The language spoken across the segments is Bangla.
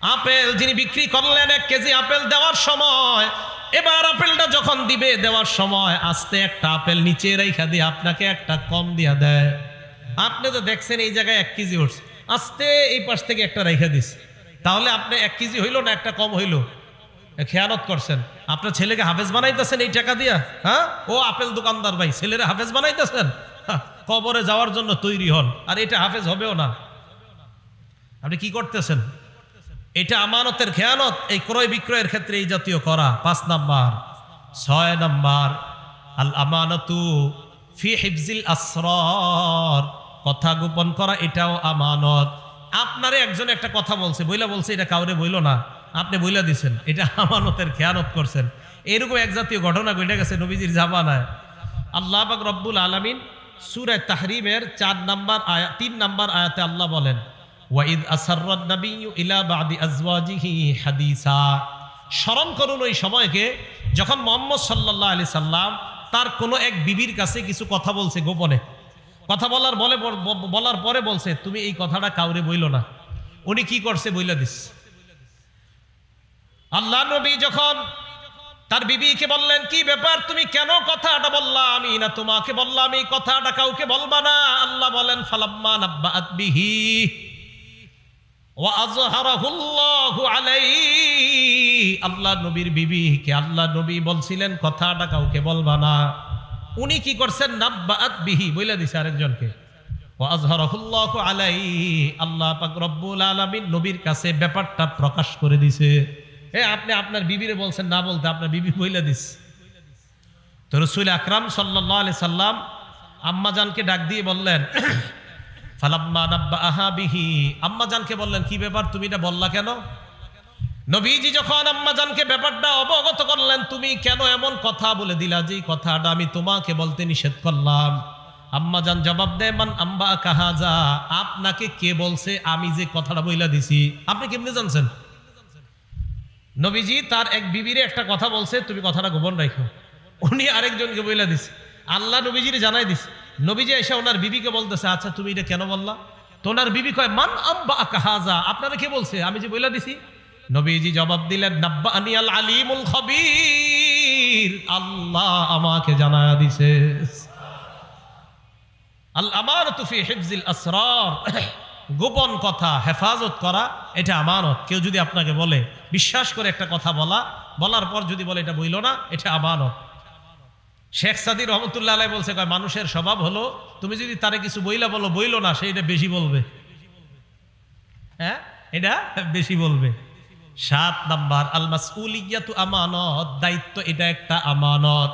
আপেল যিনি বিক্রি করলেন এক কেজি আপেল দেওয়ার সময়, এবার আপেলটা যখন দিবে দেওয়ার সময়, আস্তে একটা আপেল নিচে রেখা দিয়ে আপনাকে একটা কম দিয়া দেয়। আপনি তো দেখছেন এই জায়গায় এক কেজি উঠছে। আস্তে এই পাশ থেকে একটা রেখা দিস। তাহলে আপনি এক কেজি হইল না একটা কম হইল? খেয়ালত করছেন। আপনার ছেলেকে হাফেজ বানাইতেছেন এই টাকা দিয়া? হ্যাঁ? ও আপেল দোকানদার ভাই, ছেলেরা হাফেজ বানাইতেছেন? কবরে যাওয়ার জন্য তৈরি হন। আর এটা হাফেজ হবেও না। আপনি কি করতেছেন? এটা আমানতের খেয়ানত, এই ক্রয় বিক্রয়ের ক্ষেত্রে এই জাতীয় করা। পাঁচ নাম্বার। ছয় নাম্বার, আল আমানতু ফি হিফজিল আসরর। কথা গোপন করা, এটাও আমানত। আপনারে একজন একটা কথা বলছে, বইলা বলছে, এটা কাউরে বইল না। আপনি বইলা দিছেন, এটা আমানতের খেয়ানত করছেন। এরকম এক জাতীয় ঘটনা ঘটে গেছে নবীজির জামানায়। আল্লাহ পাক রব্বুল আলামিন সূরা তাহরিমের চার নাম্বার আয়া তিন নাম্বার আয়াতে আল্লাহ বলেন ওয়াইদ আসাররাত নাবিয়্যু ইলা বাদি আজওয়াজিহি হাদিসা। স্মরণ করুন ওই সময়কে যখন মোহাম্মদ সাল্লাল্লাহু আলাইহি সাল্লাম তার কোনো এক বিবির কাছে কিছু কথা বলছে গোপনে। কথা বলার বলে বলার পরে বলছে, তুমি এই কথাটা কাউরে বইলো না। উনি কি করছে বইলা দিস? আল্লাহ নবী যখন তার বিবিকে বললেন, কি ব্যাপার? তুমি কেন কথাটা বললা আমি না তোমাকে বললাম? এই কথাটা কাউকে বলবা না? আল্লাহ বলেন, ফালাম্মা নাব্বাআত বিহি। ওয়া আযহারাহুল্লাহু আলাইহি আল্লাহ নবীর বিবিকে আল্লাহ নবী বলছিলেন, কথাটা কাউকে বলবা না। উনি কি করছেন? নাব্বাআত বিহি, বইলা দিছে আরেকজনকে। আলাইহি, আল্লাহ নবীর কাছে ব্যাপারটা প্রকাশ করে আপনি আপনার বিবিরে বলছেন, না বলতে আপনার বিবি দিস তো রসুল আকরাম সাল্লাম আম্মাজানকে ডাক দিয়ে বললেন ফালাম্মা নাব্বা আহা বিহি। আম্মাজানকে বললেন, কি ব্যাপার? তুমি এটা বললা কেন? নবীজি যখন আম্মাজানকে ব্যাপারটা অবগত করলেন, তুমি কেন এমন কথা বলে দিলা? যে কথাটা আমি তোমাকে বলতে নিষেধ করলাম। আম্মাজান জবাব দেয়, মান আম্বা কাহাজা আপনাকে কে বলছে? আমি যে কথাটা বইলা দিছি। আপনি কেমনে জানছেন? নবীজি তার এক বিবিরে একটা কথা বলছে, তুমি কথাটা গোপন রাখো উনি আরেকজনকে বইলা দিছে। আল্লাহ নবীজির জানাই দিছে। নবীজি এসে ওনার বিবিকে বলতেছে আচ্ছা তুমি এটা কেন বললা? তো ওনার বিবি কয়, মান আব্বা কাহাজা আপনারা কে বলছে? আমি যে বইলা দিছি। নবীজি জবাব দিলেন নাব্বা আনিয়াল আলিমুল খবির। আল্লাহ আমাকে জানায়া দিছে। আল আমার তুফি হিফজিল আসরার। গোপন কথা, হেফাজত করা, এটা আমানত। কেউ যদি আপনাকে বলে, বিশ্বাস করে একটা কথা বলা। বলার পর যদি বলে, এটা বইল না, এটা আমানত। শেখ সাদি রহমতুল্লাহ আলাই বলছে, কয়, মানুষের স্বভাব হলো, তুমি যদি তারে কিছু বইলা বলো, বইলো না, সে এটা বেশি বলবে। হ্যাঁ? এটা বেশি বলবে। সাত নাম্বার আল মাসউলিয়াতু আমানত দায়িত্ব এটা একটা আমানত।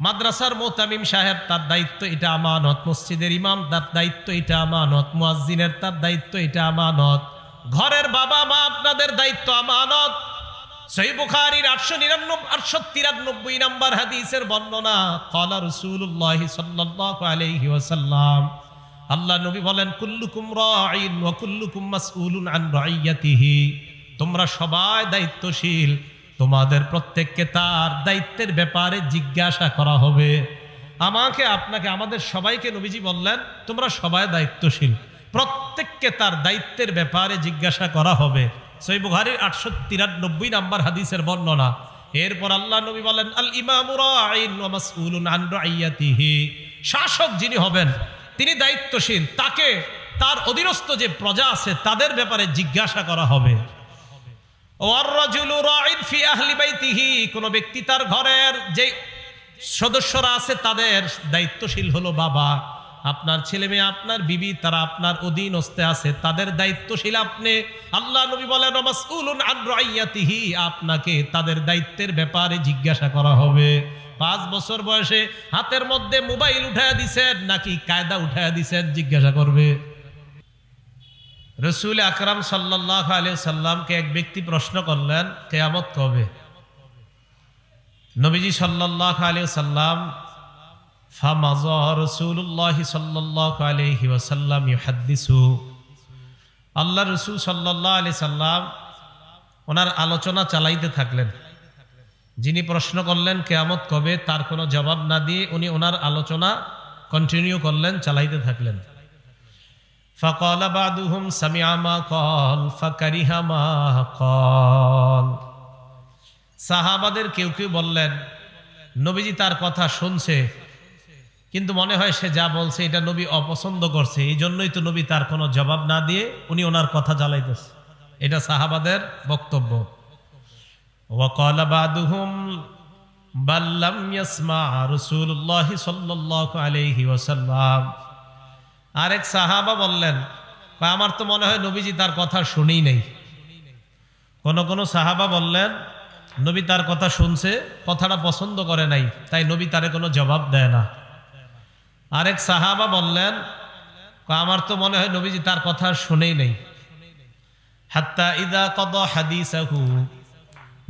মাদ্রাসার মোতামিম সাহেব, তার দায়িত্ব এটা আমানত। মসজিদের ইমাম, তার দায়িত্ব এটা আমানত। মুয়াজ্জিনের, তার দায়িত্ব এটা আমানত। ঘরের বাবা মা আপনাদের দায়িত্ব আমানত। আটশো আটশো তিরানব্বই হাদিসের বর্ণনা। আল্লাহ নবী তোমরা সবাই দায়িত্বশীল। তোমাদের প্রত্যেককে তার দায়িত্বের ব্যাপারে জিজ্ঞাসা করা হবে। আমাকে, আপনাকে, আমাদের সবাইকে নবীজি বললেন, তোমরা সবাই দায়িত্বশীল। প্রত্যেককে তার দায়িত্বের ব্যাপারে জিজ্ঞাসা করা হবে। সই বুহারির আটশো তিরানব্বই নাম্বার হাদিসের বর্ণনা। এরপর আল্লাহ নবী বলেন, আল ইমামুরাইয়াতিহি শাসক যিনি হবেন, তিনি দায়িত্বশীল। তাকে তার অধীনস্থ যে প্রজা আছে, তাদের ব্যাপারে জিজ্ঞাসা করা হবে। কোন ব্যক্তি তার ঘরের যে সদস্যরা আছে, তাদের দায়িত্বশীল হলো বাবা। আপনার ছেলে মেয়ে, আপনার বিবি, তারা আপনার অধীনস্থে আছে। তাদের দায়িত্বশীল আপনি। আল্লাহ নবী বলেন আপনাকে তাদের দায়িত্বের ব্যাপারে জিজ্ঞাসা করা হবে। পাঁচ বছর বয়সে হাতের মধ্যে মোবাইল উঠায় দিছেন, নাকি কায়দা উঠায় দিছেন, জিজ্ঞাসা করবে। রসুল আকরাম সাল্লাহ আলিয়া সাল্লামকে এক ব্যক্তি প্রশ্ন করলেন, কেয়ামত কবে? নবীজি সাল্লাহ আলিয়া সাল্লাম ফামাজ রসুল্লাহ সাল্লাহ আলহি ওয়াসাল্লাম ইহাদ্দিসু আল্লাহ রসুল সাল্লাহ আলি সাল্লাম ওনার আলোচনা চালাইতে থাকলেন যিনি প্রশ্ন করলেন কেয়ামত কবে তার কোনো জবাব না দিয়ে উনি ওনার আলোচনা কন্টিনিউ করলেন চালাইতে থাকলেন فقال بعضهم سمع ما قال فكره ما قال সাহাবাদের কেউ কেউ বললেন নবীজি তার কথা শুনছে কিন্তু মনে হয় সে যা বলছে, এটা নবী অপছন্দ করছে। এই জন্যই তো নবী তার কোনো জবাব না দিয়ে উনি ওনার কথা জ্বালাইতেছে। এটা সাহাবাদের বক্তব্য। আরেক সাহাবা বললেন আমার তো মনে হয় নবীজি তার কথা শুনেই নাই। কোন কোন সাহাবা বললেন, নবী তার কথা শুনছে, কথাটা পছন্দ করে নাই, তাই নবী তারে কোনো জবাব দেয় না। আরেক সাহাবা বললেন আমার তো মনে হয় নবীজি তার কথা শুনেই নেই। হাত্তা ইদা কদ হাদিসাহু।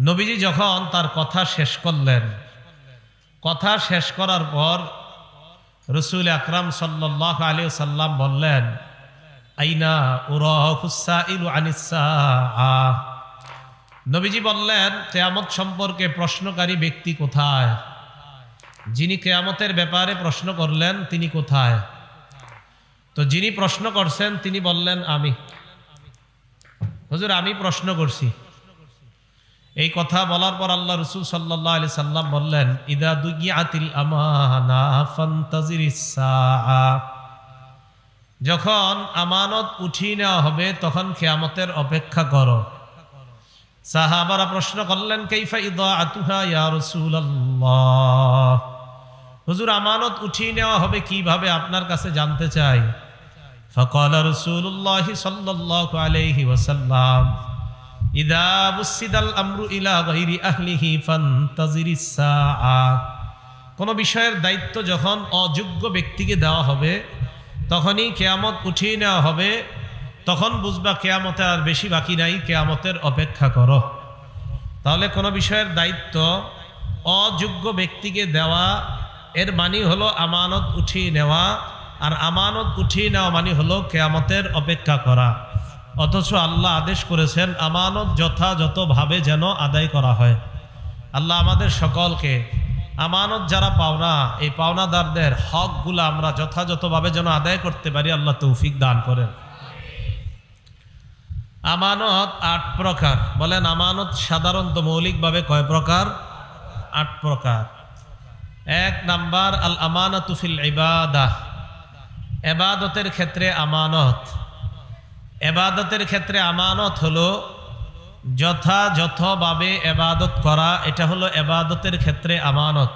নবীজি যখন তার কথা শেষ করলেন, কথা শেষ করার পর রসুল আকরাম সাল্লাহ আলী সাল্লাম বললেন, আইনা নবীজি বললেন, কেয়ামত সম্পর্কে প্রশ্নকারী ব্যক্তি কোথায়? যিনি কেয়ামতের ব্যাপারে প্রশ্ন করলেন, তিনি কোথায়? তো যিনি প্রশ্ন করছেন, তিনি বললেন, আমি। হুজুর, আমি প্রশ্ন করছি। এই কথা বলার পর আল্লাহ রসুল সাল্লাহ আলি সাল্লাম বললেন, ইদা ফান্তাজিরিস সাআ। যখন আমানত উঠিয়ে নেওয়া হবে, তখন খেয়ামতের অপেক্ষা করো। সাহাবারা প্রশ্ন করলেন, কাইফা ইদা আতুহা ইয়া রাসূলুল্লাহ? হুজুর, আমানত উঠিয়ে নেওয়া হবে কীভাবে? আপনার কাছে জানতে চাই। ফকল রসুল্লাহ সাল্লাহ আলহি ওসাল্লাম ইদা আমরু কোনো বিষয়ের দায়িত্ব যখন অযোগ্য ব্যক্তিকে দেওয়া হবে, তখনই কেয়ামত উঠিয়ে নেওয়া হবে। তখন বুঝবা কেয়ামতে আর বেশি বাকি নাই, কেয়ামতের অপেক্ষা করো। তাহলে কোনো বিষয়ের দায়িত্ব অযোগ্য ব্যক্তিকে দেওয়া এর মানে হলো আমানত উঠিয়ে নেওয়া, আর আমানত উঠিয়ে নেওয়া মানে হলো কেয়ামতের অপেক্ষা করা। অথচ আল্লাহ আদেশ করেছেন, আমানত যথাযথভাবে যেন আদায় করা হয়। আল্লাহ আমাদের সকলকে, আমানত যারা পাওনা, এই পাওনাদারদের হকগুলো আমরা যথাযথভাবে যেন আদায় করতে পারি, আল্লাহ তৌফিক দান করেন। আমানত আট প্রকার। বলেন, আমানত সাধারণত মৌলিকভাবে কয় প্রকার? আট প্রকার। এক নাম্বার আল আমানাতুফিল ইবাদাহ এবাদতের ক্ষেত্রে আমানত। এবাদতের ক্ষেত্রে আমানত হলো যথাযথভাবে এবাদত করা, এটা হলো এবাদতের ক্ষেত্রে আমানত।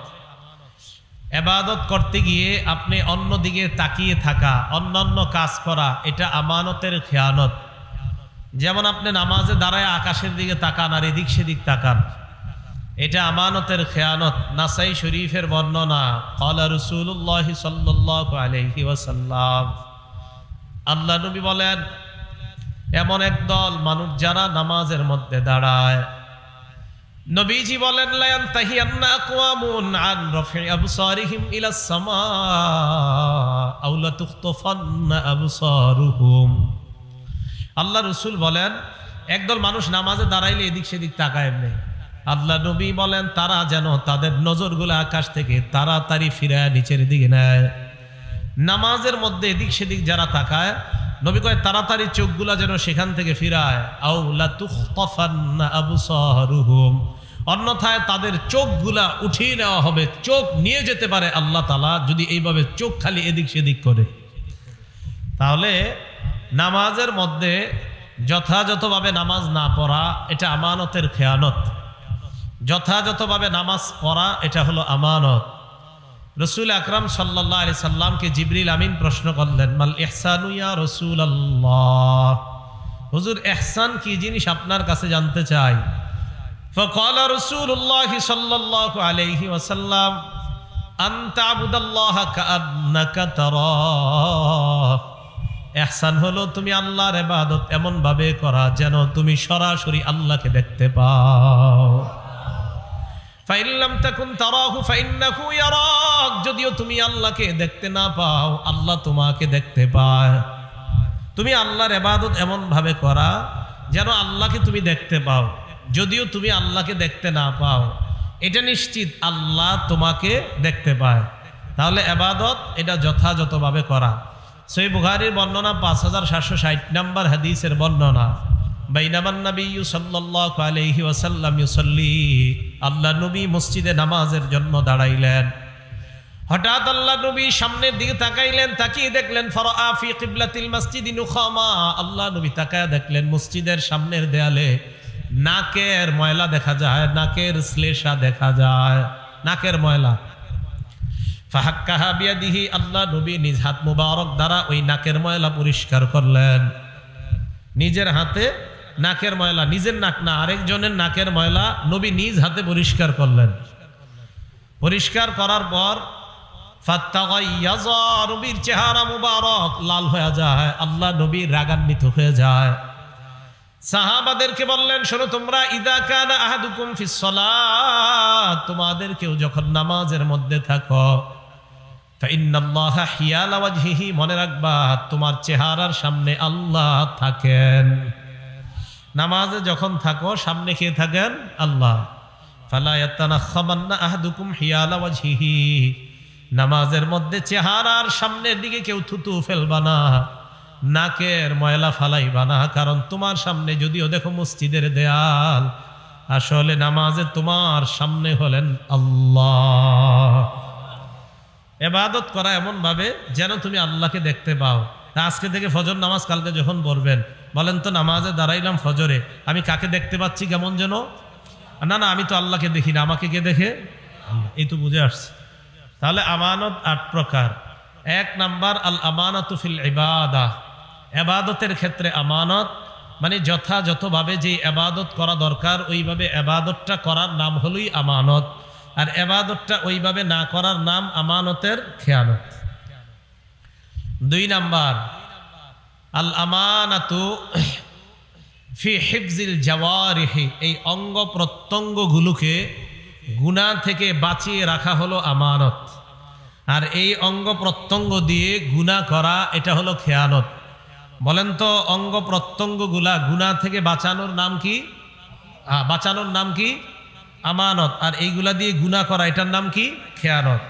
এবাদত করতে গিয়ে আপনি অন্যদিকে তাকিয়ে থাকা, অন্যান্য কাজ করা, এটা আমানতের খেয়ানত। যেমন আপনি নামাজে দাঁড়ায় আকাশের দিকে তাকান আর এদিক সেদিক তাকান। এটা আমানতের খেয়ানত, নাসাই শরীফের বর্ণনা। কলা রসুল্লাহ সাল্লাহ আলহি ওয়াসাল্লাম। আল্লাহ নবী বলেন, এমন এক দল মানুষ যারা নামাজের মধ্যে দাঁড়ায়। নবীজি বলেন, লায়ান তাহিয়ান্না আকওয়ামুন আন রাফি আবসারিহিম ইলা সামা আও লা তুখতাফান্না আবসারুহুম। আল্লাহ রসুল বলেন একদল মানুষ নামাজে দাঁড়াইলে এদিক সেদিক তাকায় এমনি আল্লাহ নবী বলেন, তারা যেন তাদের নজরগুলো আকাশ থেকে তাড়াতাড়ি ফিরায়, নিচের দিকে নেয়। নামাজের মধ্যে এদিক সেদিক যারা তাকায়, নবী কয়, তাড়াতাড়ি চোখগুলা যেন সেখান থেকে ফিরায়। অন্যথায় তাদের চোখগুলা উঠিয়ে নেওয়া হবে, চোখ নিয়ে যেতে পারে আল্লাহ তালা যদি এইভাবে চোখ খালি এদিক সেদিক করে। তাহলে নামাজের মধ্যে যথাযথভাবে নামাজ না পড়া, এটা আমানতের খেয়ানত। যথাযথভাবে নামাজ পড়া, এটা হলো আমানত। রসুল আকরাম সাল্লাহ আলি সাল্লামকে জিবরিল আমিন প্রশ্ন করলেন, মাল ইয়া রসুল আল্লাহ হুজুর এহসান কি জিনিস আপনার কাছে জানতে চাই? ফকল রসুল্লাহ সাল্লাহ আলহি ওসাল্লাম এহসান হলো, তুমি আল্লাহর এবাদত এমনভাবে করা যেন তুমি সরাসরি আল্লাহকে দেখতে পাও। তাকুন যদিও তুমি আল্লাহকে দেখতে না পাও, আল্লাহ তোমাকে দেখতে পায়। তুমি আল্লাহর এবাদত এমন ভাবে করা যেন আল্লাহকে তুমি দেখতে পাও। যদিও তুমি আল্লাহকে দেখতে না পাও, এটা নিশ্চিত আল্লাহ তোমাকে দেখতে পায়। তাহলে এবাদত এটা যথাযথভাবে করা। সই বুখারির বর্ণনা পাঁচ হাজার সাতশো ষাট নম্বর হাদিসের বর্ণনা। বাইনামান নবী সাল্লাল্লাহু আলাইহি ওয়াসাল্লাম আল্লাহ নবী মসজিদে নামাজের জন্য দাঁড়াইলেন। হঠাৎ আল্লাহ নবী সামনের দিকে তাকাইলেন, তাকিয়ে দেখলেন, ফরআ ফি কিবলাতিল মসজিদি নুখামা। আল্লাহ নবী তাকায় দেখলেন, মসজিদের সামনের দেয়ালে নাকের ময়লা দেখা যায়, নাকের শ্লেষা দেখা যায়, নাকের ময়লা। ফাহাক্কাহা বিয়াদিহি, আল্লাহ নবী নিজ হাত মুবারক দ্বারা ওই নাকের ময়লা পরিষ্কার করলেন। নিজের হাতে নাকের ময়লা, নিজের নাক না, আরেকজনের নাকের ময়লা নবী নিজ হাতে পরিষ্কার করলেন। পরিষ্কার করার পর নবীর চেহারা মুবারক লাল হয়ে যায়, আল্লাহ নবী রাগান্বিত হয়ে যায়। সাহাবাদেরকে বললেন, শোনো তোমরা, ইদা কানা আহাদুকুম ফিস সালাত তোমাদের কেউ যখন নামাজের মধ্যে থাকো হিয়ালা ওয়াজহিহি, মনে রাখবা, তোমার চেহারার সামনে আল্লাহ থাকেন। নামাজে যখন থাকো, সামনে খেয়ে থাকেন? আল্লাহ। নামাজের মধ্যে চেহারার সামনের দিকে কেউ থুতু ফেলবা না, নাকের ময়লা ফালাইবা না, কারণ তোমার সামনে যদিও দেখো মসজিদের দেয়াল, আসলে নামাজে তোমার সামনে হলেন আল্লাহ। এবাদত করা এমন ভাবে যেন তুমি আল্লাহকে দেখতে পাও। আজকে থেকে ফজর নামাজ, কালকে যখন পড়বেন। বলেন তো, নামাজে দাঁড়াইলাম ফজরে, আমি কাকে দেখতে পাচ্ছি কেমন যেন? না না, আমি তো আল্লাহকে দেখি না, আমাকে কে দেখে? এই তো বুঝে আসছে। তাহলে আমানত আট প্রকার। এক নাম্বার আল আমানত ফিল ইবাদা। এবাদতের ক্ষেত্রে আমানত মানে যথাযথভাবে যে এবাদত করা দরকার, ওইভাবে এবাদতটা করার নাম হলোই আমানত। আর এবাদতটা ওইভাবে না করার নাম আমানতের খেয়ানত। দুই নাম্বার আল আমানাতু ফি হিফজিল জাওয়ারিহি, এই অঙ্গ প্রত্যঙ্গগুলোকে গুনাহ থেকে বাঁচিয়ে রাখা হলো আমানত। আর এই অঙ্গ প্রত্যঙ্গ দিয়ে গুনাহ করা, এটা হলো খেয়ানত। বলেন তো, অঙ্গ প্রত্যঙ্গগুলা গুনাহ থেকে বাঁচানোর নাম কি? বাঁচানোর নাম কি? আমানত। আর এইগুলা দিয়ে গুনাহ করা, এটার নাম কি? খেয়ানত।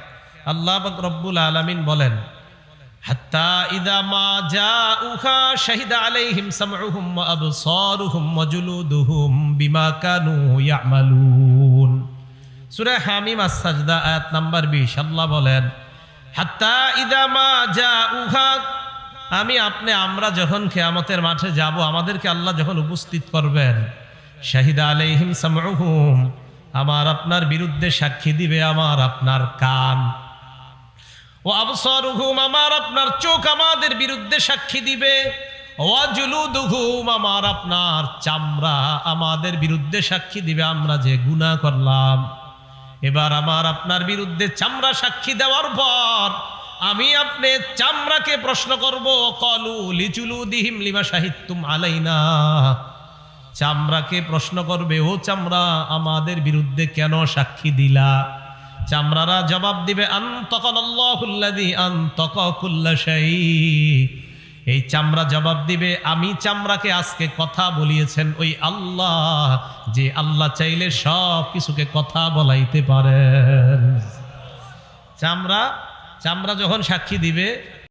আল্লাহ রব্বুল আলামিন বলেন হাত্তা জাউহা শাহিদা আলাইহিম বিমা কানু হামিম আস-সাজদা, আয়াত নাম্বার 20 আল্লাহ বলেন, হাত্তা মা জাউহা, আমি আপনি, আমরা যখন কিয়ামতের মাঠে যাব, আমাদেরকে আল্লাহ যখন উপস্থিত করবেন, শাহিদা আলাইহিম সামউহুম, আমার আপনার বিরুদ্ধে সাক্ষী দিবে আমার আপনার কান। ও আবসরুহুম, আমার আপনার চোখ আমাদের বিরুদ্ধে সাক্ষী দিবে। ওয়াজুলুদুহুম আমার আপনার চামড়া আমাদের বিরুদ্ধে সাক্ষী দিবে। আমরা যে গুনাহ করলাম, এবার আমার আপনার বিরুদ্ধে চামড়া সাক্ষী দেওয়ার পর আমি আপনি চামড়াকে প্রশ্ন করব, কলু লিচুলু দিহিম লিমা সাহিত্যুম আলাইনা। চামড়াকে প্রশ্ন করবে, ও চামড়া আমাদের বিরুদ্ধে কেন সাক্ষী দিলা? চামড়ারা জবাব দিবে এই চামড়া জবাব দিবে, আমি চামড়াকে আজকে কথা বলিয়েছেন ওই আল্লাহ, যে আল্লাহ চাইলে সব কিছুকে কথা বলাইতে পারে চামড়া চামড়া যখন সাক্ষী দিবে